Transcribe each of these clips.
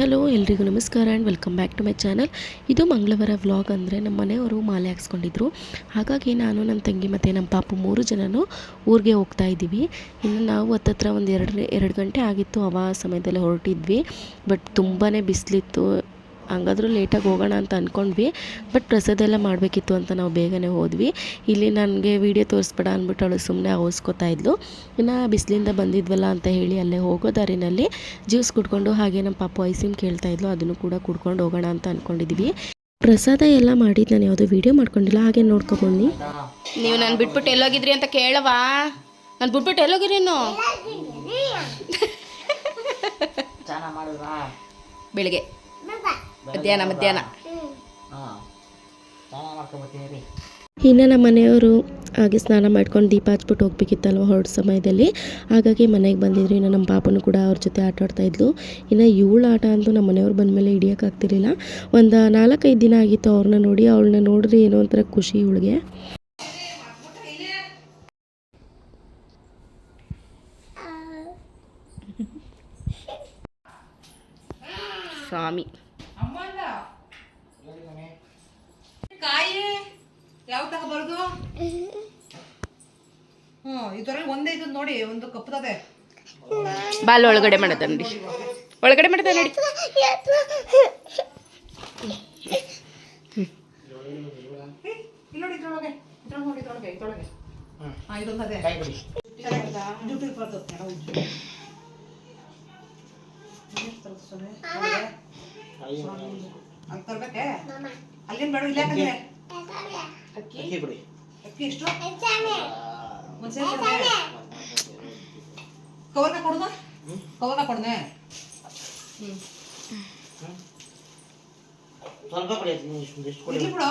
Hello, ಎಲ್ರಿಗೂ ನಮಸ್ಕಾರ and welcome back to my channel ಇದು ಮಂಗಳವಾರ ವ್ಲಾಗ್ ಅಂದರೆ ನಮ್ಮ ಮನೆಯವರು ಮಾಲೆ ಹಾಕ್ಸ್ಕೊಂಡಿದ್ರು. ಹಾಗಾಗಿ ನಾನು ನನ್ನ ತಂಗಿ ಮತ್ತು ನಮ್ಮ ಪಾಪು ಮೂರು ಜನನೂ ಊರಿಗೆ ಹೋಗ್ತಾ ಇದ್ದೀವಿ. ಇನ್ನು ನಾವು ಹತ್ತತ್ರ ಒಂದು ಎರಡು ಎರಡು ಗಂಟೆ ಆಗಿತ್ತು ಅವ ಸಮಯದಲ್ಲಿ ಹೊರಟಿದ್ವಿ. ಬಟ್ ತುಂಬಾ ಬಿಸಿಲಿತ್ತು ಹಂಗಾದ್ರೂ ಲೇಟಾಗಿ ಹೋಗೋಣ ಅಂತ ಅಂದ್ಕೊಂಡ್ವಿ ಬಟ್ ಪ್ರಸಾದ ಎಲ್ಲ ಮಾಡಬೇಕಿತ್ತು ಅಂತ ನಾವು ಬೇಗನೆ ಹೋದ್ವಿ. ಇಲ್ಲಿ ನನಗೆ ವೀಡಿಯೋ ತೋರಿಸ್ಬೇಡ ಅಂದ್ಬಿಟ್ಟು ಅವಳು ಸುಮ್ಮನೆ ಅವಸ್ಕೋತಾ ಇದ್ಲು. ಇನ್ನು ಬಿಸಿಲಿಂದ ಬಂದಿದ್ವಲ್ಲ ಅಂತ ಹೇಳಿ ಅಲ್ಲೇ ಹೋಗೋ ದಾರಿನಲ್ಲಿ ಜ್ಯೂಸ್ ಕುಡ್ಕೊಂಡು ಹಾಗೆ ನಮ್ಮ ಪಾಪ ಐಸಿಮ್ ಕೇಳ್ತಾ ಇದ್ಲು ಅದನ್ನು ಕೂಡ ಕುಡ್ಕೊಂಡು ಹೋಗೋಣ ಅಂತ ಅಂದ್ಕೊಂಡಿದ್ವಿ ಪ್ರಸಾದ ಎಲ್ಲ ಮಾಡಿದ್ದು ನಾನು ಯಾವುದೋ ವೀಡಿಯೋ ಮಾಡ್ಕೊಂಡಿಲ್ಲ ಹಾಗೆ ನೋಡ್ಕೊಬನ್ನಿ. ನೀವು ನಾನು ಬಿಟ್ಬಿಟ್ಟು ಎಲ್ಲೋಗಿದ್ರಿ ಅಂತ ಕೇಳವಾ ನಾನು ಬಿಟ್ಬಿಟ್ಟು ಎಲ್ಲೋಗಿರಿ ಇನ್ನು? ಚೆನ್ನಾಗಿ ಮಾಡಿದ್ರಾ ಬೆಳಿಗ್ಗೆ. ಮಧ್ಯಾಹ್ನ ಮಧ್ಯಾಹ್ನ. ಇನ್ನು ನಮ್ಮ ಮನೆಯವರು ಹಾಗೆ ಸ್ನಾನ ಮಾಡ್ಕೊಂಡು ದೀಪ ಹಚ್ಬಿಟ್ಟು ಹೋಗ್ಬೇಕಿತ್ತಲ್ವ ಹೊರಡು ಸಮಯದಲ್ಲಿ. ಹಾಗಾಗಿ ಮನೆಗೆ ಬಂದಿದ್ರು. ಇನ್ನು ನಮ್ಮ ಪಾಪನು ಕೂಡ ಅವ್ರ ಜೊತೆ ಆಟ ಆಡ್ತಾ ಇದ್ಲು. ಇನ್ನು ಇವಳು ಆಟ ಅಂತೂ ನಮ್ಮ ಮನೆಯವ್ರು ಬಂದಮೇಲೆ ಹಿಡಿಯೋಕ್ಕಾಗ್ತಿರ್ಲಿಲ್ಲ ಒಂದು ನಾಲ್ಕೈದು ದಿನ ಆಗಿತ್ತು ಅವ್ರನ್ನ ನೋಡಿ. ಅವಳನ್ನ ನೋಡಿದ್ರೆ ಏನೋ ಒಂಥರ ಖುಷಿ ಇವಳಿಗೆ. ಸ್ವಾಮಿ ಕಾಯಿ ಯಾವ ತಗ ಬರೋದು? ಹ್ಞೂ ಇದ್ರಲ್ಲಿ ಒಂದೇ ಇದು ನೋಡಿ ಒಂದು ಕಪ್ಪದದೆ ಬಾಲ್ ಒಳಗಡೆ ಮಾಡದ ನೋಡಿ ಒಳಗಡೆ ಮಾಡದ ನೋಡಿ? ಅಲ್ಲಿ ಬೇಡ. ಇಲ್ಲ ಅಕ್ಕಿ? ಬಿಡಿ. ಅಕ್ಕಿ ಎಷ್ಟು? ಮುಂಚೆ ಕವರ್ನ ಕೊಡುದ? ಕವರ್ನ ಕೊಡ್ನೆ? ಸ್ವಲ್ಪ ಕೊಡಿ ಇಲ್ಲಿ ಬಿಡು.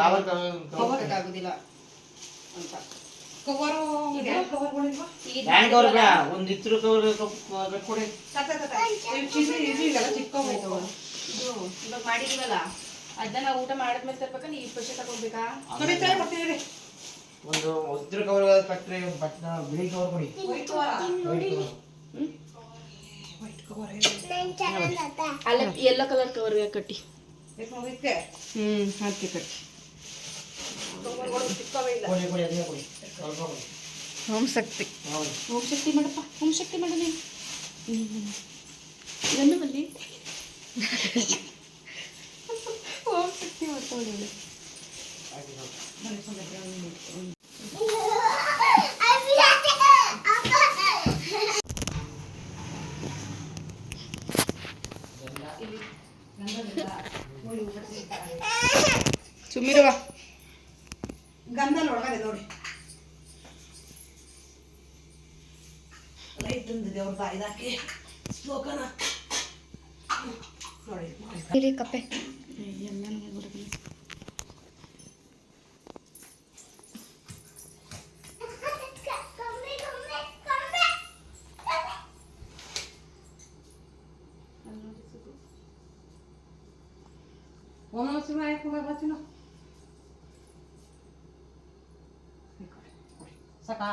ಕವರ್ ಕವರ್ ಆಗುದಿಲ್ಲ ಅಂತ. ಕವರು ಕವರ್ಗಳಿಲ್ವಾ ಹ್ಯಾಂಡ್ ಕವರ್ ಬೇಡ. ಒಂದು ಇತ್ರ ಕವರ್ ಕೊಡಿ. ಇವಾಗ ಮಾಡಿದೀವಲ್ಲ. ಅದನ್ನ ನಾವು ಊಟ ಮಾಡಿದ್ಮೇಲೆ ತರ್ಬೇಕಾ ನೀವು ಪೈಸೆ ತಗೋಬೇಕಾ ಒಂದು ಉದ್ರ ಕವರ್ ಕಟ್ರೆ ಬಟ್ಟೆ ಬಿಳಿ ಕವರ್ ಕೊಡಿ. ವೈಟ್ ಕವರ್ ಅಲ್ಲ ಎಲ್ಲೋ ಕಲರ್ ಕವರ್ ಕಟ್ಟಿ. ಹ್ಮ್ ಹಾಕಿ ಕಟ್ಟಿ. ಓಂ ಶಕ್ತಿ. ಹೌದು. ಓಂ ಶಕ್ತಿ ಮಾಡಪ್ಪ ಓಂ ಶಕ್ತಿ ಮಾಡ ನೀನು ಇದನ್ನು ಬಲ್ಲಿ ಲೈಟ್ ತಂದಿದೆ ಅವ್ರ ಬಾಯಿದಾಕಿ ಶ್ಲೋಕನ ನೋಡಿ ಕಪ್ಪೆ ಓಂ ನಮಃ ಶಿವಾಯ ಕುಮಾರ್ ಬಚ್ಚಿನ ಸಾಕಾ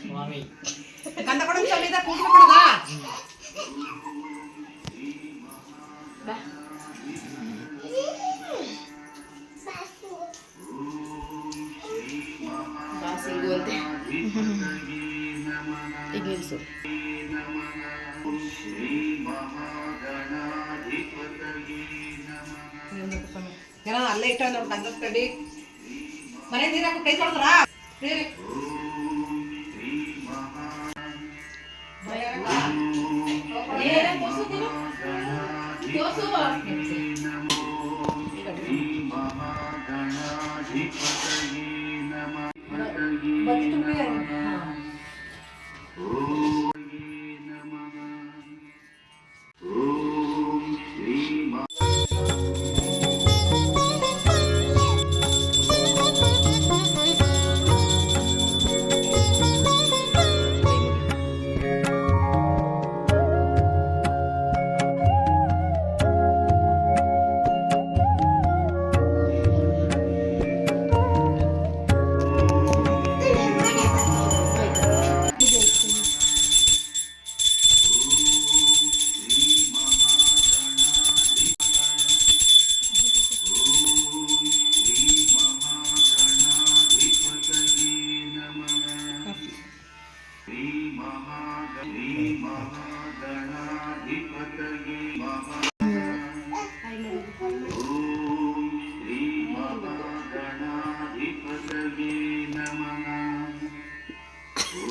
ಸ್ವಾಮಿ ಗಂಧ ಕೊಡೋದು ಸಮೇತ ಕೂತ್ಲು ಕೊಡೋದಾ ಬಾಸಿಂಗು ಇಟ್ಟ ನೋಡಿ ಮನೆ ನೀರಾಕ ಕೈ ತೊಳ್ದ್ರಾ?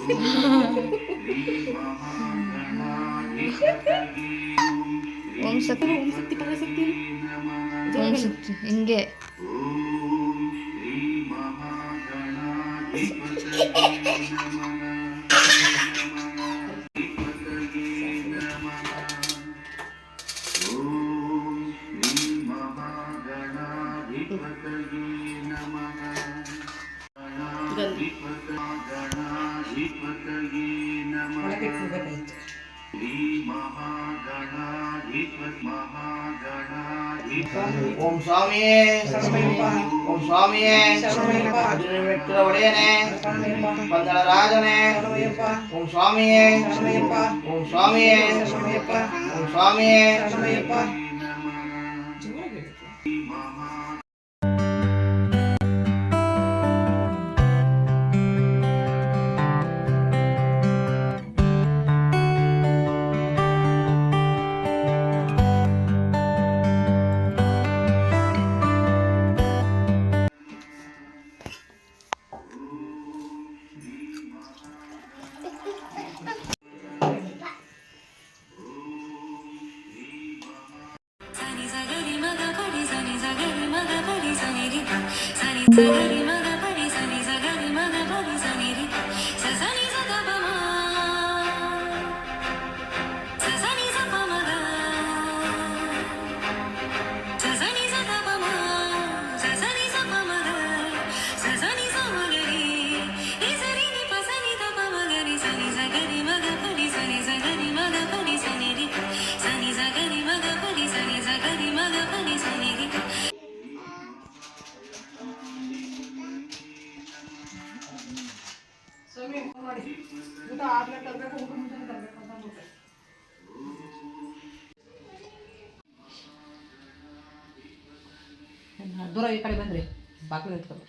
ಓಂ ಶಕ್ತಿ ಓಂ ಶಕ್ತಿ ಪರಾಶಕ್ತಿ ಓಂ ಶಕ್ತಿ ಹಿಂಗೆ ಒಳಗೆ ஓம் சுவாமியே ஓம் சுவாமியே. திருவிற்ற உடையனே பந்தனராஜனே ஓம் சுவாமியே ஓம் சுவாமியே ஓம் சுவாமியே. ಸ್ವಾಮಿಯೇ ಸ್ವಾಮಿ ಊಟ ಮಾಡಿ ಊಟ ಆದ್ಮೇಲೆ ತರ್ಬೇಕು ಊಟ ಮುಂಚೆನೆ ತರ್ಬೇಕು ಅಂತ ಅಂದ್ಬಿಟ್ಟೆ. ಏನ್ ದೂರ ಈ ಕಡೆ ಬಂದ್ರಿ ಬಾಗಿಲು ಇಟ್ಕೊಂಡು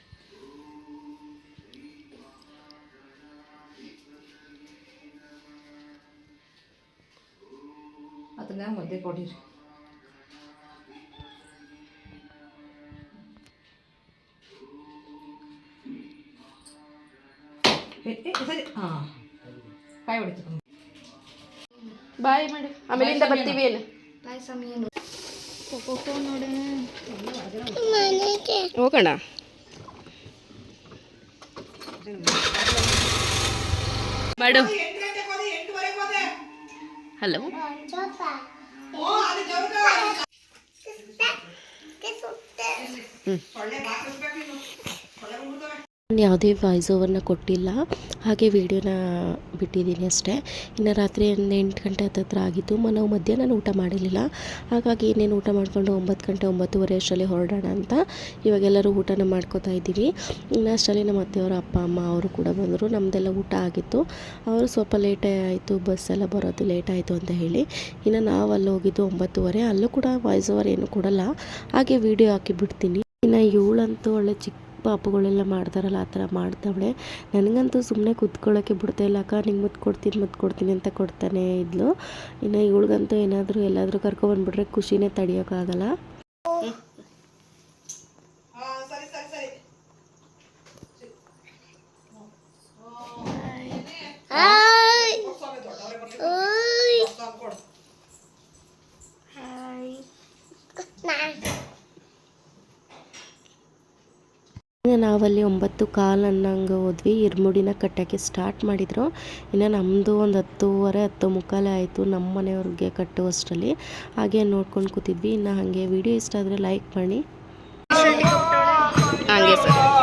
ಅದನ್ನ ಮುದ್ದೆ ಕೊಡಿರಿ ಹಾಂ. ಕಾಯಿ ಹೊಡಿತು ಬಾಯ್ ಮಾಡಿ. ಆಮೇಲಿಂದ ಬರ್ತೀವಿ ಏನು? ಬಾಯ್ ಸ್ವಾಮಿ ಏನು ನೋಡೇ ಹೋಗೋಣ. ಮಾಡು. ಹಲೋ ನಾನು ಯಾವುದೇ ವಾಯ್ಸ್ ಓವರ್ನ ಕೊಟ್ಟಿಲ್ಲ. ಹಾಗೆ ವೀಡಿಯೋನ ಬಿಟ್ಟಿದ್ದೀನಿ ಅಷ್ಟೇ. ಇನ್ನು ರಾತ್ರಿ ಒಂದು ಎಂಟು ಗಂಟೆ ಹತ್ತತ್ರ ಆಗಿತ್ತು. ನಾವು ಮಧ್ಯಾಹ್ನ ಊಟ ಮಾಡಿರಲಿಲ್ಲ. ಹಾಗಾಗಿ ಇನ್ನೇನು ಊಟ ಮಾಡಿಕೊಂಡು ಒಂಬತ್ತು ಗಂಟೆ ಒಂಬತ್ತುವರೆ ಅಷ್ಟರಲ್ಲಿ ಹೊರಡೋಣ ಅಂತ ಇವಾಗೆಲ್ಲರೂ ಊಟನ ಮಾಡ್ಕೋತಾ ಇದ್ದೀವಿ. ಇನ್ನು ಅಷ್ಟರಲ್ಲಿ ನಮ್ಮ ಅತ್ತೆಯವರ, ಅಪ್ಪ, ಅಮ್ಮ ಅವರು ಕೂಡ ಬಂದರು. ನಮ್ಮದೆಲ್ಲ ಊಟ ಆಗಿತ್ತು. ಅವರು ಸ್ವಲ್ಪ ಲೇಟೇ ಆಯಿತು ಬಸ್ಸೆಲ್ಲ ಬರೋದು ಲೇಟ್ ಆಯಿತು ಅಂತ ಹೇಳಿ. ಇನ್ನು ನಾವು ಅಲ್ಲಿ ಹೋಗಿದ್ದು ಒಂಬತ್ತುವರೆ. ಅಲ್ಲೂ ಕೂಡ ವಾಯ್ಸ್ ಓವರ್ ಏನು ಕೊಡಲ್ಲ. ಹಾಗೆ ವಿಡಿಯೋ ಹಾಕಿ ಬಿಡ್ತೀನಿ. ಇನ್ನು ಏಳಂತೂ ಒಳ್ಳೆ ಚಿಕ್ಕ ಪಾಪುಗಳೆಲ್ಲ ಮಾಡ್ತಾರಲ್ಲ ಆ ಥರ ಮಾಡ್ತಾವಳೆ. ನನಗಂತೂ ಸುಮ್ಮನೆ ಕೂತ್ಕೊಳ್ಳೋಕ್ಕೆ ಬಿಡ್ತಾ ಇಲ್ಲ, ಅಕ್ಕ, ನಿಂಗೆ ಮುತ್ತು ಕೊಡ್ತೀನಿ ಮುತ್ತು ಕೊಡ್ತೀನಿ ಅಂತ ಕೊಡ್ತಾನೆ ಇದ್ಲು. ಇನ್ನು ಇವಳಿಗಂತೂ ಏನಾದರೂ ಎಲ್ಲಾದರೂ ಕರ್ಕೊಬಂದ್ಬಿಟ್ರೆ ಖುಷಿನೇ ತಡೆಯೋಕ್ಕಾಗಲ್ಲ ಸರಿ ಸರಿ ಸ್ವಾಮಿ ದೊಡ್ಡವರೇ ಬರ್ಲಿ ಸ್ವಾಮಿ ಕೊಡು ಇನ್ನು ನಾವಲ್ಲಿ ಒಂಬತ್ತು ಕಾಲು ಅನ್ನಂಗೆ ಹೋದ್ವಿ. ಇರ್ಮುಡಿನ ಕಟ್ಟೋಕ್ಕೆ ಸ್ಟಾರ್ಟ್ ಮಾಡಿದರು. ಇನ್ನು ನಮ್ಮದು ಒಂದು ಹತ್ತೂವರೆ, ಹತ್ತು ಮುಕ್ಕಾಲೇ ಆಯಿತು ನಮ್ಮ ಮನೆಯವ್ರಿಗೆ ಕಟ್ಟುವಷ್ಟರಲ್ಲಿ. ಹಾಗೆ ನೋಡ್ಕೊಂಡು ಕೂತಿದ್ವಿ. ಇನ್ನು ಹಾಗೆ ವಿಡಿಯೋ ಇಷ್ಟ ಆದರೆ ಲೈಕ್ ಮಾಡಿ. ಹಾಗೆ ಸರ್.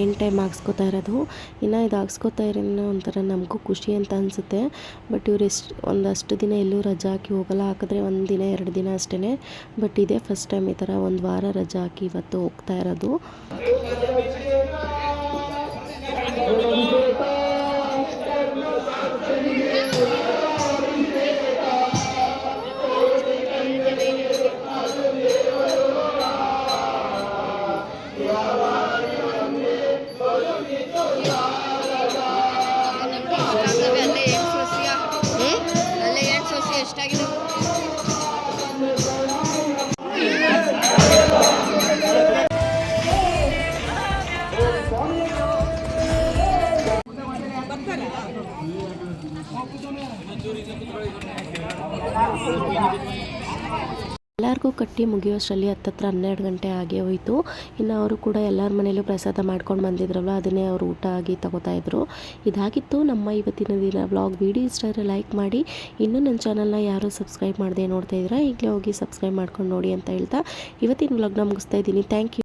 ಸೆಕೆಂಡ್ ಟೈಮ್ ಹಾಕ್ಸ್ಕೊತಾ ಇರೋದು. ಇನ್ನು ಇದು ಹಾಕ್ಸ್ಕೊತಾ ಇರೋ ಒಂಥರ ನಮಗೂ ಖುಷಿ ಅಂತ ಅನಿಸುತ್ತೆ. ಬಟ್ ಇವ್ರು ಎಷ್ಟು, ಒಂದಷ್ಟು ದಿನ ಎಲ್ಲೂ ರಜಾ ಹಾಕಿ ಹೋಗಲ್ಲ. ಹಾಕಿದ್ರೆ ಒಂದು ದಿನ, ಎರಡು ದಿನ ಅಷ್ಟೇ ಬಟ್ ಇದೇ ಫಸ್ಟ್ ಟೈಮ್ ಈ ಥರ ಒಂದು ವಾರ ರಜಾ ಹಾಕಿ ಇವತ್ತು ಹೋಗ್ತಾ ಇರೋದು. ಎಲ್ಲರಿಗೂ ಕಟ್ಟಿ ಮುಗಿಯೋಷ್ಟರಲ್ಲಿ ಹತ್ತತ್ರ ಹನ್ನೆರಡು ಗಂಟೆ ಆಗೇ ಹೋಯಿತು. ಇನ್ನು ಅವರು ಕೂಡ ಎಲ್ಲರ ಮನೇಲೂ ಪ್ರಸಾದ ಮಾಡ್ಕೊಂಡು ಬಂದಿದ್ರಲ್ಲ, ಅದನ್ನೇ ಅವರು ಊಟ ಆಗಿ ತಗೋತಾ ಇದ್ರು. ಇದಾಗಿತ್ತು ನಮ್ಮ ಇವತ್ತಿನ ದಿನ ವ್ಲಾಗ್. ವೀಡಿಯೋ ಇಷ್ಟ ಆದರೆ ಲೈಕ್ ಮಾಡಿ. ಇನ್ನೂ ನನ್ನ ಚಾನಲ್ನ ಯಾರೂ ಸಬ್ಸ್ಕ್ರೈಬ್ ಮಾಡದೆ ನೋಡ್ತಾ ಇದ್ದೀರಾ, ಈಗಲೇ ಹೋಗಿ ಸಬ್ಸ್ಕ್ರೈಬ್ ಮಾಡ್ಕೊಂಡು ನೋಡಿ ಅಂತ ಹೇಳ್ತಾ ಇವತ್ತಿನ ವ್ಲಾಗ್ನ ಮುಗಿಸ್ತಾ ಇದ್ದೀನಿ. Thank you